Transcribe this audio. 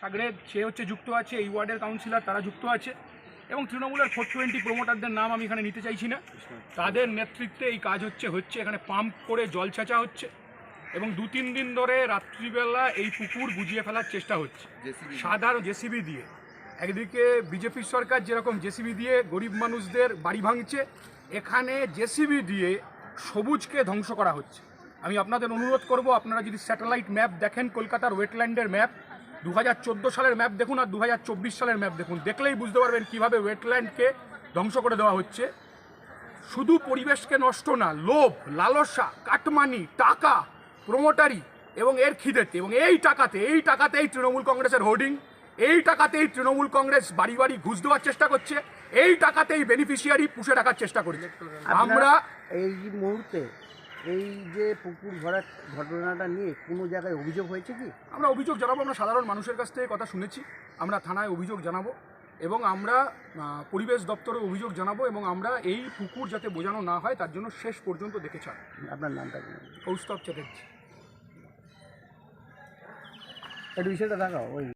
সাগরে সে হচ্ছে যুক্ত আছে এই ওয়ার্ডের কাউন্সিলর তারা যুক্ত আছে। এবং তৃণমূলের ফোর টোয়েন্টি প্রোমোটারদের নাম আমি এখানে নিতে চাইছি না। তাদের নেতৃত্বে এই কাজ হচ্ছে হচ্ছে এখানে পাম্প করে জল ছেঁচা হচ্ছে। এবং দু তিন দিন ধরে রাত্রিবেলা এই পুকুর বুঝিয়ে ফেলার চেষ্টা হচ্ছে। সাধারণ জেসিবি দিয়ে। একদিকে বিজেপির সরকার যেরকম জেসিবি দিয়ে গরিব মানুষদের বাড়ি ভাঙছে এখানে জেসিবি দিয়ে সবুজকে ধ্বংস করা হচ্ছে। আমি আপনাদের অনুরোধ করব আপনারা যদি স্যাটেলাইট ম্যাপ দেখেন কলকাতার ওয়েটল্যান্ডের ম্যাপ দু হাজার চোদ্দ সালের ম্যাপ দেখুন আর দু হাজার চব্বিশ সালের ম্যাপ দেখুন। দেখলেই বুঝতে পারবেন কীভাবে ওয়েটল্যান্ডকে ধ্বংস করে দেওয়া হচ্ছে। শুধু পরিবেশকে নষ্ট না লোভ লালসা কাটমানি টাকা প্রমোটারি এবং এর খিদেতে এবং এই টাকাতে এই টাকাতেই তৃণমূল কংগ্রেসের হোর্ডিং এই টাকাতেই তৃণমূল কংগ্রেস বাড়ি বাড়ি ঘুষ দেওয়ার চেষ্টা করছে এই টাকাতেই বেনিফিশিয়ারি পুষে রাখার চেষ্টা করছে। আমরা এই মুহূর্তে এই যে পুকুর ভরার ঘটনাটা নিয়ে কোনো জায়গায় অভিযোগ হয়েছে কি? আমরা অভিযোগ জানাব আমরা সাধারণ মানুষের কাছ থেকে কথা শুনেছি। আমরা থানায় অভিযোগ জানাব এবং আমরা পরিবেশ দপ্তরে অভিযোগ জানাব এবং আমরা এই পুকুর যাতে বোঝানো না হয় তার জন্য শেষ পর্যন্ত দেখে ছাড় আপনার নামটা কৌস্তব চ্যাটার্জি। একটু বিষয়টা দেখাও ওই